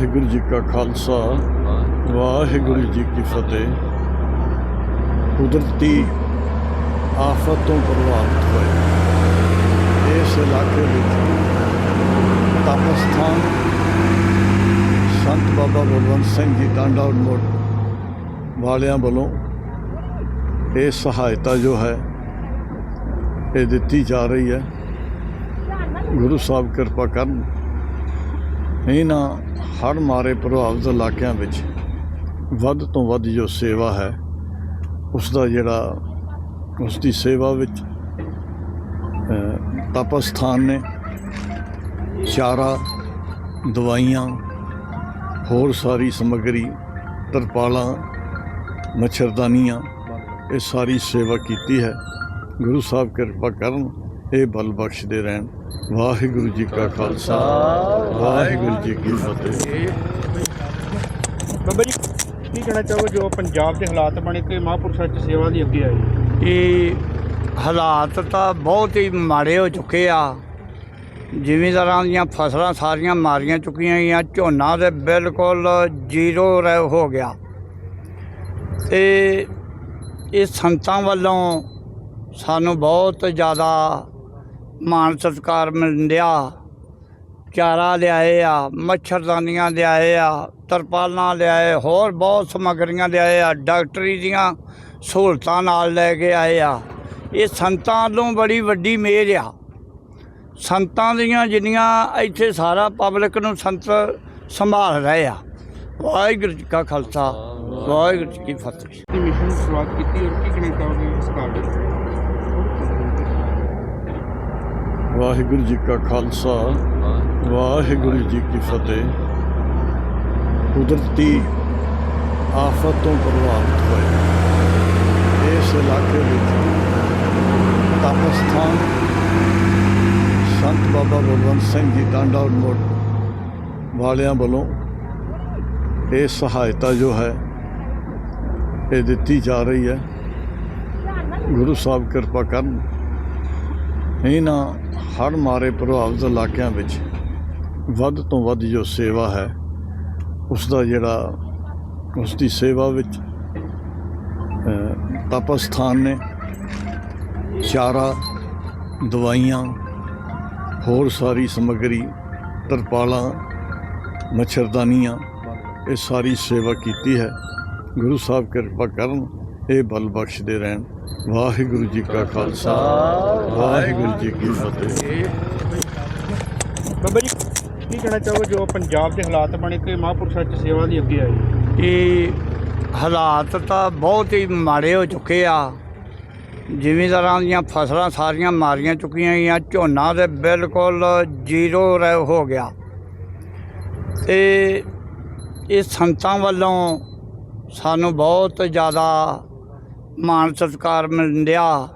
ਵਾਹਿਗੁਰੂ ਜੀ ਕਾ ਖਾਲਸਾ, ਵਾਹਿਗੁਰੂ ਜੀ ਕੀ ਫਤਿਹ। ਕੁਦਰਤੀ ਆਫਤ ਤੋਂ ਪ੍ਰਭਾਵਿਤ ਹੋਏ। ਇਸ ਇਲਾਕੇ ਵਿੱਚ ਤਪਸਥਾਨ ਸੰਤ ਬਾਬਾ ਬਲਵੰਤ ਸਿੰਘ ਜੀ ਟਾਂਡਾ ਮੋੜ ਵਾਲਿਆਂ ਵੱਲੋਂ ਇਹ ਸਹਾਇਤਾ ਜੋ ਹੈ, ਇਹ ਦਿੱਤੀ ਜਾ ਰਹੀ ਹੈ। ਗੁਰੂ ਸਾਹਿਬ ਕਿਰਪਾ ਕਰਨ ਇਹਨਾਂ ਹੜ੍ਹ ਮਾਰੇ ਪ੍ਰਭਾਵਿਤ ਇਲਾਕਿਆਂ ਵਿੱਚ ਵੱਧ ਤੋਂ ਵੱਧ ਜੋ ਸੇਵਾ ਹੈ ਉਸ ਦਾ ਜਿਹੜਾ ਉਸ ਦੀ ਸੇਵਾ ਵਿੱਚ ਅ, ਤਪਸਥਾਨ ਨੇ ਚਾਰਾ ਦਵਾਈਆਂ ਹੋਰ ਸਾਰੀ ਸਮੱਗਰੀ ਤਰਪਾਲਾਂ ਮੱਛਰਦਾਨੀਆਂ ਇਹ ਸਾਰੀ ਸੇਵਾ ਕੀਤੀ ਹੈ। ਗੁਰੂ ਸਾਹਿਬ ਕਿਰਪਾ ਕਰਨ ਇਹ ਬਲ ਬਖਸ਼ਦੇ ਰਹਿਣ। ਵਾਹਿਗੁਰੂ ਜੀ ਕਾ ਖਾਲਸਾ ਵਾਹਿਗੁਰੂ ਜੀ ਕੀ ਫਤਿਹ। ਬਾਬਾ ਜੀ ਕੀ ਕਹਿਣਾ ਚਾਹੋਗੇ ਜੋ ਪੰਜਾਬ ਦੇ ਹਾਲਾਤ ਬਣੇ ਕਿ ਮਹਾਂਪੁਰਸ਼ਾਂ ਚ ਸੇਵਾ ਦੀ ਅੱਗੇ ਆਈ ਇਹ ਹਾਲਾਤ ਤਾਂ ਬਹੁਤ ਹੀ ਮਾੜੇ ਹੋ ਚੁੱਕੇ ਆ। ਜ਼ਿਮੀਂਦਾਰਾਂ ਦੀਆਂ ਫਸਲਾਂ ਸਾਰੀਆਂ ਮਾਰੀਆਂ ਚੁੱਕੀਆਂ ਗਈਆਂ ਝੋਨਾ ਤੇ ਬਿਲਕੁਲ ਜ਼ੀਰੋ ਰਹਿ ਹੋ ਗਿਆ। ਤੇ ਇਹ ਸੰਤਾਂ ਵੱਲੋਂ ਸਾਨੂੰ ਬਹੁਤ ਜ਼ਿਆਦਾ ਮਾਣ ਸਤਿਕਾਰ ਮਿਲਿਆ ਚਾਰਾ ਲਿਆਏ ਆ, ਮੱਛਰਦਾਨੀਆਂ ਲਿਆਏ ਆ, ਤਰਪਾਲਾਂ ਲਿਆਏ, ਹੋਰ ਬਹੁਤ ਸਮੱਗਰੀਆਂ ਲਿਆਏ ਆ, ਡਾਕਟਰੀ ਦੀਆਂ ਸਹੂਲਤਾਂ ਨਾਲ ਲੈ ਕੇ ਆਏ ਆ। ਇਹ ਸੰਤਾਂ ਵੱਲੋਂ ਬੜੀ ਵੱਡੀ ਮਿਹਰ ਆ। ਸੰਤਾਂ ਦੀਆਂ ਜਿੰਨੀਆਂ ਇੱਥੇ ਸਾਰਾ ਪਬਲਿਕ ਨੂੰ ਸੰਤ ਸੰਭਾਲ ਰਹੇ ਆ। ਵਾਹਿਗੁਰੂ ਜੀ ਕਾ ਖਾਲਸਾ, ਵਾਹਿਗੁਰੂ ਜੀ ਕੀ ਫਤਿਹ। ਮਿਸ਼ਨ ਸ਼ੁਰੂਆਤ ਕੀਤੀ ਔਰ ਕੀ ਕਹਿਣਾ ਚਾਹੋਗੇ ਇਸ ਕਾਰਡ ਵਾਹਿਗੁਰੂ ਜੀ ਕਾ ਖਾਲਸਾ, ਵਾਹਿਗੁਰੂ ਜੀ ਕੀ ਫਤਿਹ। ਕੁਦਰਤੀ ਆਫਤ ਤੋਂ ਪ੍ਰਭਾਵਿਤ ਹੋਏ। ਇਸ ਇਲਾਕੇ ਵਿੱਚ ਤਪਸਥਾਨ ਸੰਤ ਬਾਬਾ ਬਲਵੰਤ ਸਿੰਘ ਜੀ ਟਾਂਡਾ ਮੋੜ ਵਾਲਿਆਂ ਵੱਲੋਂ ਇਹ ਸਹਾਇਤਾ ਜੋ ਹੈ, ਇਹ ਦਿੱਤੀ ਜਾ ਰਹੀ ਹੈ। ਗੁਰੂ ਸਾਹਿਬ ਕਿਰਪਾ ਕਰਨ ਇਹਨਾਂ ਹੜ੍ਹ ਮਾਰੇ ਪ੍ਰਭਾਵਿਤ ਇਲਾਕਿਆਂ ਵਿੱਚ ਵੱਧ ਤੋਂ ਵੱਧ ਜੋ ਸੇਵਾ ਹੈ ਉਸ ਦਾ ਜਿਹੜਾ ਉਸ ਦੀ ਸੇਵਾ ਵਿੱਚ ਅ, ਤਪਸਥਾਨ ਨੇ ਚਾਰਾ ਦਵਾਈਆਂ ਹੋਰ ਸਾਰੀ ਸਮੱਗਰੀ ਤਰਪਾਲਾਂ ਮੱਛਰਦਾਨੀਆਂ ਇਹ ਸਾਰੀ ਸੇਵਾ ਕੀਤੀ ਹੈ। ਗੁਰੂ ਸਾਹਿਬ ਕਿਰਪਾ ਕਰਨ ਇਹ ਬਲ ਬਖਸ਼ਦੇ ਰਹਿਣ। ਵਾਹਿਗੁਰੂ ਜੀ ਕਾ ਖਾਲਸਾ ਵਾਹਿਗੁਰੂ ਜੀ ਕੀ ਫਤਿਹ। ਬਾਬਾ ਜੀ ਕੀ ਕਹਿਣਾ ਚਾਹੋਗੇ ਜੋ ਪੰਜਾਬ ਦੇ ਹਾਲਾਤ ਬਣੇ ਕਿ ਮਹਾਂਪੁਰਸ਼ਾਂ ਚ ਸੇਵਾ ਦੀ ਅੱਗੇ ਆਈ ਇਹ ਹਾਲਾਤ ਤਾਂ ਬਹੁਤ ਹੀ ਮਾੜੇ ਹੋ ਚੁੱਕੇ ਆ। ਜ਼ਿਮੀਂਦਾਰਾਂ ਦੀਆਂ ਫਸਲਾਂ ਸਾਰੀਆਂ ਮਾਰੀਆਂ ਚੁੱਕੀਆਂ ਗਈਆਂ ਝੋਨਾ ਤੇ ਬਿਲਕੁਲ ਜ਼ੀਰੋ ਰਹਿ ਹੋ ਗਿਆ। ਤੇ ਇਹ ਸੰਤਾਂ ਵੱਲੋਂ ਸਾਨੂੰ ਬਹੁਤ ਜ਼ਿਆਦਾ ਮਾਨ ਸਤਿਕਾਰ ਮਿਲਿਆ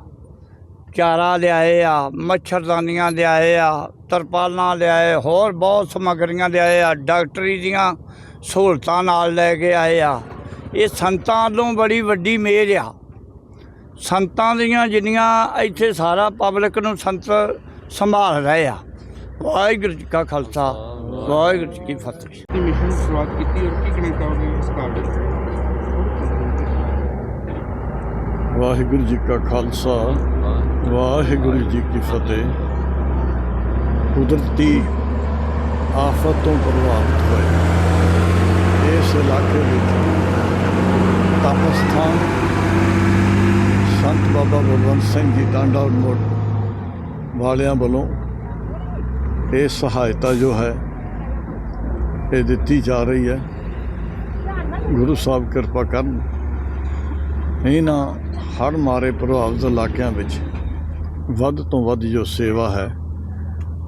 ਚਾਰਾ ਲਿਆਏ ਆ, ਮੱਛਰਦਾਨੀਆਂ ਲਿਆਏ ਆ, ਤਰਪਾਲਾਂ ਲਿਆਏ, ਹੋਰ ਬਹੁਤ ਸਮੱਗਰੀਆਂ ਲਿਆਏ ਆ, ਡਾਕਟਰੀ ਦੀਆਂ ਸਹੂਲਤਾਂ ਨਾਲ ਲੈ ਕੇ ਆਏ ਆ। ਇਹ ਸੰਤਾਂ ਵੱਲੋਂ ਬੜੀ ਵੱਡੀ ਮਿਹਰ ਆ। ਸੰਤਾਂ ਦੀਆਂ ਜਿੰਨੀਆਂ ਇੱਥੇ ਸਾਰਾ ਪਬਲਿਕ ਨੂੰ ਸੰਤ ਸੰਭਾਲ ਰਹੇ ਆ। ਵਾਹਿਗੁਰੂ ਜੀ ਕਾ ਖਾਲਸਾ, ਵਾਹਿਗੁਰੂ ਜੀ ਕੀ ਫਤਿਹ। ਮਿਸ਼ਨ ਸ਼ੁਰੂਆਤ ਕੀਤੀ ਔਰ ਕੀ ਕਹਿਣਾ ਚਾਹੋਗੇ ਇਸ ਕਾਰਜ ਵਿੱਚ ਵਾਹਿਗੁਰੂ ਜੀ ਕਾ ਖਾਲਸਾ, ਵਾਹਿਗੁਰੂ ਜੀ ਕੀ ਫਤਿਹ। ਕੁਦਰਤੀ ਆਫਤ ਤੋਂ ਪ੍ਰਭਾਵਿਤ ਹੋਏ। ਇਸ ਇਲਾਕੇ ਵਿੱਚ ਤਪਸਥਾਨ ਸੰਤ ਬਾਬਾ ਬਲਵੰਤ ਸਿੰਘ ਜੀ ਟਾਂਡਾ ਮੋੜ ਵਾਲਿਆਂ ਵੱਲੋਂ ਇਹ ਸਹਾਇਤਾ ਜੋ ਹੈ, ਇਹ ਦਿੱਤੀ ਜਾ ਰਹੀ ਹੈ। ਗੁਰੂ ਸਾਹਿਬ ਕਿਰਪਾ ਕਰਨ ਇਹਨਾਂ ਹੜ੍ਹ ਮਾਰੇ ਪ੍ਰਭਾਵਿਤ ਇਲਾਕਿਆਂ ਵਿੱਚ ਵੱਧ ਤੋਂ ਵੱਧ ਜੋ ਸੇਵਾ ਹੈ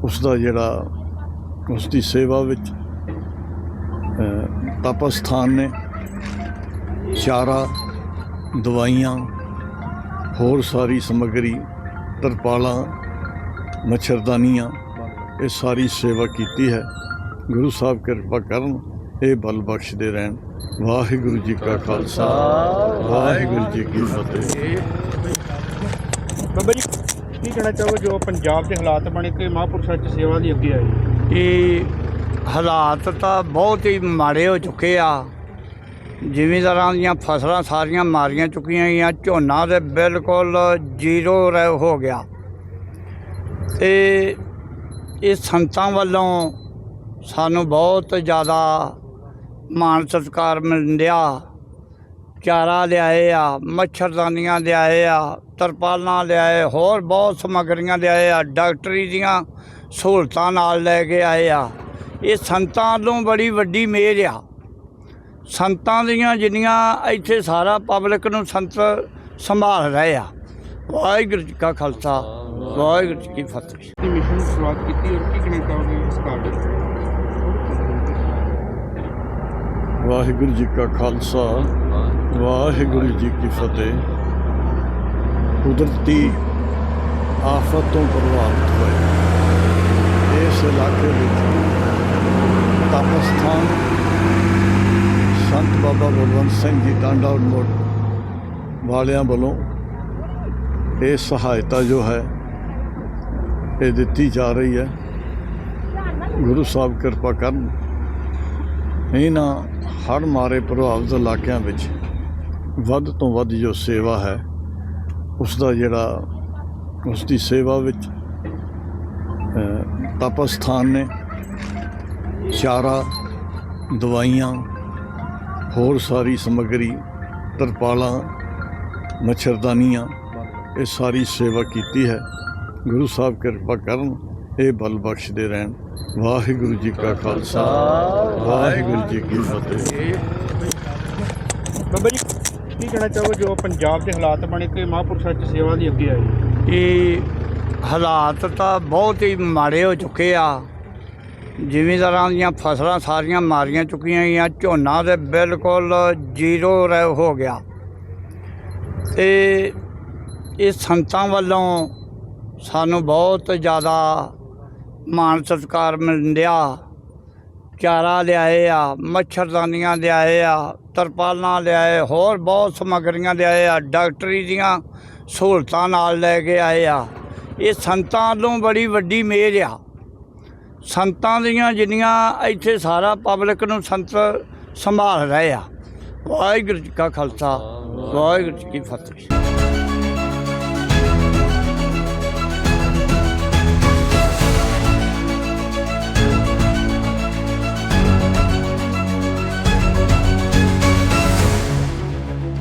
ਉਸ ਦਾ ਜਿਹੜਾ ਉਸ ਦੀ ਸੇਵਾ ਵਿੱਚ ਅ, ਤਪਸਥਾਨ ਨੇ ਚਾਰਾ ਦਵਾਈਆਂ ਹੋਰ ਸਾਰੀ ਸਮੱਗਰੀ ਤਰਪਾਲਾਂ ਮੱਛਰਦਾਨੀਆਂ ਇਹ ਸਾਰੀ ਸੇਵਾ ਕੀਤੀ ਹੈ। ਗੁਰੂ ਸਾਹਿਬ ਕਿਰਪਾ ਕਰਨ ਇਹ ਬਲ ਬਖਸ਼ਦੇ ਰਹਿਣ। ਵਾਹਿਗੁਰੂ ਜੀ ਕਾ ਖਾਲਸਾ ਵਾਹਿਗੁਰੂ ਜੀ ਕੀ ਫਤਿਹ। ਬਾਬਾ ਜੀ ਕੀ ਕਹਿਣਾ ਚਾਹੋਗੇ ਜੋ ਪੰਜਾਬ ਦੇ ਹਾਲਾਤ ਬਣੇ ਕਿ ਮਹਾਂਪੁਰਸ਼ਾਂ ਚ ਸੇਵਾ ਲਈ ਅੱਗੇ ਆਏ? ਇਹ ਹਾਲਾਤ ਤਾਂ ਬਹੁਤ ਹੀ ਮਾੜੇ ਹੋ ਚੁੱਕੇ ਆ। ਜ਼ਿਮੀਂਦਾਰਾਂ ਦੀਆਂ ਫਸਲਾਂ ਸਾਰੀਆਂ ਮਾਰੀਆਂ ਚੁੱਕੀਆਂ ਗਈਆਂ ਝੋਨਾ ਤੇ ਬਿਲਕੁਲ ਜ਼ੀਰੋ ਰਹਿ ਹੋ ਗਿਆ। ਤੇ ਇਹ ਸੰਤਾਂ ਵੱਲੋਂ ਸਾਨੂੰ ਬਹੁਤ ਜ਼ਿਆਦਾ ਮਾਣ ਸਤਿਕਾਰ ਮਿਲਿਆ ਚਾਰਾ ਲਿਆਏ ਆ, ਮੱਛਰਦਾਨੀਆਂ ਲਿਆਏ ਆ, ਤਰਪਾਲਾਂ ਲਿਆਏ, ਹੋਰ ਬਹੁਤ ਸਮੱਗਰੀਆਂ ਲਿਆਏ ਆ, ਡਾਕਟਰੀ ਦੀਆਂ ਸਹੂਲਤਾਂ ਨਾਲ ਲੈ ਕੇ ਆਏ ਆ। ਇਹ ਸੰਤਾਂ ਤੋਂ ਬੜੀ ਵੱਡੀ ਮਿਹਰ ਆ। ਸੰਤਾਂ ਦੀਆਂ ਜਿੰਨੀਆਂ ਇੱਥੇ ਸਾਰਾ ਪਬਲਿਕ ਨੂੰ ਸੰਤ ਸੰਭਾਲ ਰਹੇ ਆ। ਵਾਹਿਗੁਰੂ ਜੀ ਕਾ ਖਾਲਸਾ, ਵਾਹਿਗੁਰੂ ਜੀ ਕੀ ਫਤਿਹ। ਮਿਸ਼ਨ ਸ਼ੁਰੂਆਤ ਕੀਤੀ ਔਰ ਕੀ ਕਹਿਣਾ ਚਾਹੋਗੇ ਇਸ ਕਾਰਜ ਵਿੱਚ ਵਾਹਿਗੁਰੂ ਜੀ ਕਾ ਖਾਲਸਾ, ਵਾਹਿਗੁਰੂ ਜੀ ਕੀ ਫਤਿਹ। ਕੁਦਰਤੀ ਆਫਤ ਤੋਂ ਪ੍ਰਭਾਵਿਤ ਹੋਏ। ਇਸ ਇਲਾਕੇ ਵਿੱਚ ਤਪਸਥਾਨ ਸੰਤ ਬਾਬਾ ਬਲਵੰਤ ਸਿੰਘ ਜੀ ਟਾਂਡਾ ਮੋੜ ਵਾਲਿਆਂ ਵੱਲੋਂ ਇਹ ਸਹਾਇਤਾ ਜੋ ਹੈ, ਇਹ ਦਿੱਤੀ ਜਾ ਰਹੀ ਹੈ। ਗੁਰੂ ਸਾਹਿਬ ਕਿਰਪਾ ਕਰਨ ਇਹਨਾਂ ਹੜ੍ਹ ਮਾਰੇ ਪ੍ਰਭਾਵਿਤ ਇਲਾਕਿਆਂ ਵਿੱਚ ਵੱਧ ਤੋਂ ਵੱਧ ਜੋ ਸੇਵਾ ਹੈ ਉਸ ਦਾ ਜਿਹੜਾ ਉਸ ਦੀ ਸੇਵਾ ਵਿੱਚ ਅ, ਤਪਸਥਾਨ ਨੇ ਚਾਰਾ ਦਵਾਈਆਂ ਹੋਰ ਸਾਰੀ ਸਮੱਗਰੀ ਤਰਪਾਲਾਂ ਮੱਛਰਦਾਨੀਆਂ ਇਹ ਸਾਰੀ ਸੇਵਾ ਕੀਤੀ ਹੈ। ਗੁਰੂ ਸਾਹਿਬ ਕਿਰਪਾ ਕਰਨ ਇਹ ਬਲ ਬਖਸ਼ਦੇ ਰਹਿਣ। ਵਾਹਿਗੁਰੂ ਜੀ ਕਾ ਖਾਲਸਾ ਵਾਹਿਗੁਰੂ ਜੀ ਕੀ ਫਤਿਹ। ਬਾਬਾ ਜੀ ਕੀ ਕਹਿਣਾ ਚਾਹੋਗੇ ਜੋ ਪੰਜਾਬ ਦੇ ਹਾਲਾਤ ਬਣੇ ਕਿ ਮਹਾਂਪੁਰਸ਼ਾਂ ਚ ਸੇਵਾ ਲਈ ਅੱਗੇ ਆਏ? ਇਹ ਹਾਲਾਤ ਤਾਂ ਬਹੁਤ ਹੀ ਮਾੜੇ ਹੋ ਚੁੱਕੇ ਆ। ਜ਼ਿਮੀਂਦਾਰਾਂ ਦੀਆਂ ਫਸਲਾਂ ਸਾਰੀਆਂ ਮਾਰੀਆਂ ਚੁੱਕੀਆਂ ਗਈਆਂ ਝੋਨਾ ਤੇ ਬਿਲਕੁਲ ਜ਼ੀਰੋ ਰਹਿ ਹੋ ਗਿਆ। ਤੇ ਇਹ ਸੰਤਾਂ ਵੱਲੋਂ ਸਾਨੂੰ ਬਹੁਤ ਜ਼ਿਆਦਾ ਮਾਣ ਸਤਿਕਾਰ ਮਿਲਿਆ ਚਾਰਾ ਲਿਆਏ ਆ, ਮੱਛਰਦਾਨੀਆਂ ਲਿਆਏ ਆ, ਤਰਪਾਲਾਂ ਲਿਆਏ, ਹੋਰ ਬਹੁਤ ਸਮੱਗਰੀਆਂ ਲਿਆਏ ਆ, ਡਾਕਟਰੀ ਦੀਆਂ ਸਹੂਲਤਾਂ ਨਾਲ ਲੈ ਕੇ ਆਏ ਆ। ਇਹ ਸੰਤਾਂ ਵੱਲੋਂ ਬੜੀ ਵੱਡੀ ਮਿਹਰ ਆ। ਸੰਤਾਂ ਦੀਆਂ ਜਿੰਨੀਆਂ ਇੱਥੇ ਸਾਰਾ ਪਬਲਿਕ ਨੂੰ ਸੰਤ ਸੰਭਾਲ ਰਹੇ ਆ। ਵਾਹਿਗੁਰੂ ਜੀ ਕਾ ਖਾਲਸਾ, ਵਾਹਿਗੁਰੂ ਜੀ ਕੀ ਫਤਿਹ।